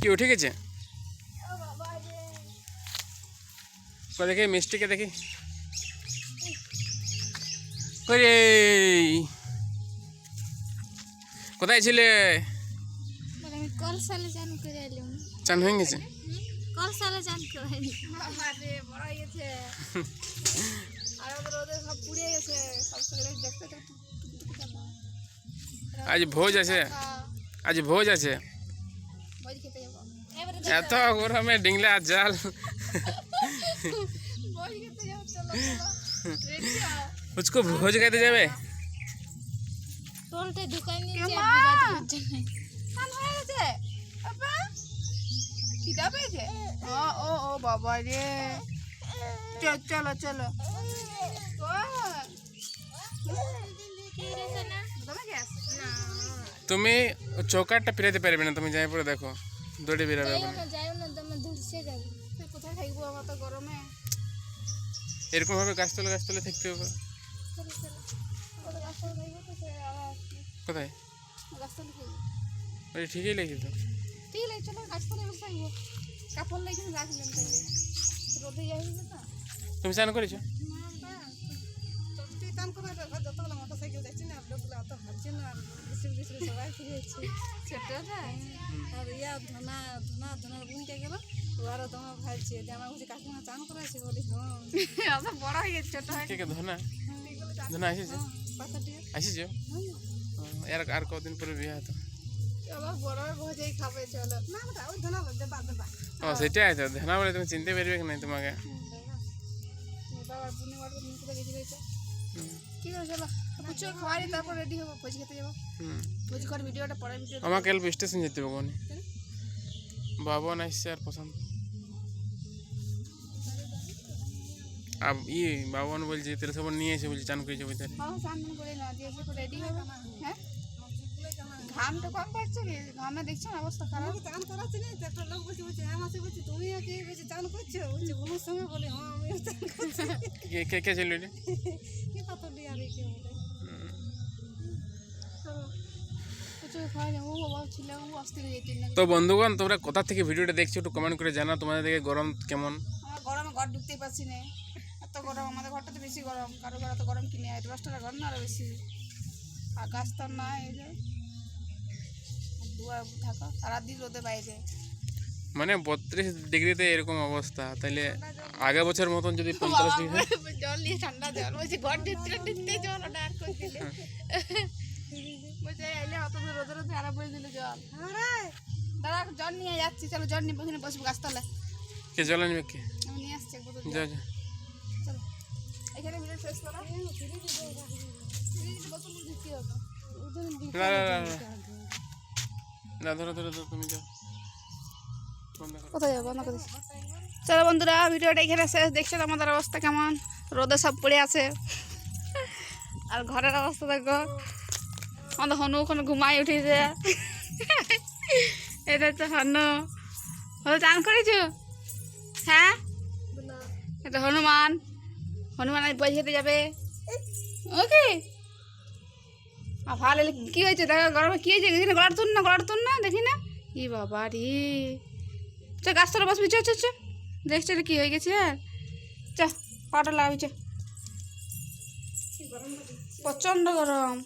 কি উঠে গেছে দেখি, মিষ্টিকে দেখি। কোথায় ছিলে? চান হয়ে গেছে? আজ ভোজ আছে। আজ ভোজ আছে। এত গরমে ডিংলা জাল মুঝকো ভোজ খাইতে যাবে টোলতে ঢুকাই নিয়ে কেমন? হয়ে গেছে বাবা চলো চলো? তুমি চৌকাটটা ফিরাতে পারবে না তুমি যাই পরে দেখো। দৌড়ে বেরাবে এরকম ভাবে গাছতলা গাছতলা থাকতে হবে কোথায় ঠিকই লেগে তো ঠিক আছে চলো গাছতলা বসে থাকব। কাপড় লেগে রাখলেন তাহলে রোদে যাই না তুমি স্নান করেছ? বিশৃঙ্খ সবাই ফিরেছে ছোটটা? আর ইয়া ধনা ধনা ধনার বুনতে গেল। ওরা তোমার ভাইছে যে আমার বুঝি কাকিমা চান করেছে? বলি হ্যাঁ অত বড় হয়ে গেছে ছোট হয়ে কে কে ধনা? ধনা আসেছে আসেছো আর আর কদিন পরে বিয়ে হতো ও সেটাই তো ধনা বলে তুমি চিনতে পারবে কি না তোমাকে? ঠিক আছে চলো। কুচো খাওয়াই তারপর রেডি হব ভোজ খেতে যাব। হুম। ভোজ কর ভিডিওটা পরে ভিডিও আমাকে কাল স্টেশন যেতে হবে কোনে? বাবন আসছে আর পছন্দ। আর ই বাবন বলছে তেল সাবন নিয়ে এসে বলছে চান করে যাব তাহলে। হ্যাঁ টান করে না দিয়ে এসে রেডি হবে হ্যাঁ? ঘামটা কম পড়ছে কি ঘামে দেখছেন অবস্থা খারাপ। চান করাচ্ছি না একটা লোক বলছে বলছে হ্যাঁ মাসে বলছে তুমি কি বলছে চান করছ? বলছে কোনো সময় বলে হ্যাঁ আমি চান করছি। কে কে কে ছিল তো বন্ধুগণ তোমরা কোথা থেকে ভিডিওটা দেখছ একটু কমেন্ট করে জানা তোমাদের দিকে গরম কেমন? গরমে ঘর ঢুকতেই পারছি না। এত গরম আমাদের ঘরটা তো বেশি গরম। কারও ঘর তো গরম কিনে হয় দশটা ঘর না আরও বেশি। আর গাছ তো না এই যে। থাকো সারাদিন রোদে বাইরে। মানে বত্রিশ ডিগ্রিতে এরকম অবস্থা। তাহলে আগের বছর মতন যদি পঞ্চাশ ডিগ্রি জল নিয়ে ঠান্ডা জল বলছি ঘর ঢুকতে ঢুকতে জল ওটা আর করে দিলে? বলছে এলে অত দূর রোদে রোদে আরও করে দিলে জল। দাদা জল নিয়ে যাচ্ছি। চলো জল নিয়ে ওখানে বসবো গাছতলায়। কে জল আনবে কে? আমি নিয়ে আসছি। যা যা। চলো এখানে ভিডিও শেষ করো। বোতল দিতে হবে না না না, না। ধরো ধরো তুমি যাও। কোথায় যাব? চলো বন্ধুরা, ভিডিওটা এখানে শেষ। দেখছেন আমাদের অবস্থা কেমন? রোদে সব পড়ে আছে। আর ঘরের অবস্থা দেখো। আমাদের হনু ওখানে ঘুমাই উঠেছে। এটা হচ্ছে হনু। হনু, চান করেছ? হ্যাঁ? এটা হনুমান। হনুমান বই খেতে যাবে। ওকে? ভালো কি হয়েছে? দেখো, গরমে কি হয়েছে? দেখি না গলার তুন না গলার তুন না, দেখি না। ই বাবা রে চ তোরা বসবি, চ চ দেখছ কি হয়ে গেছে আর চ, পাটা লাগাবি, চ। প্রচণ্ড গরম।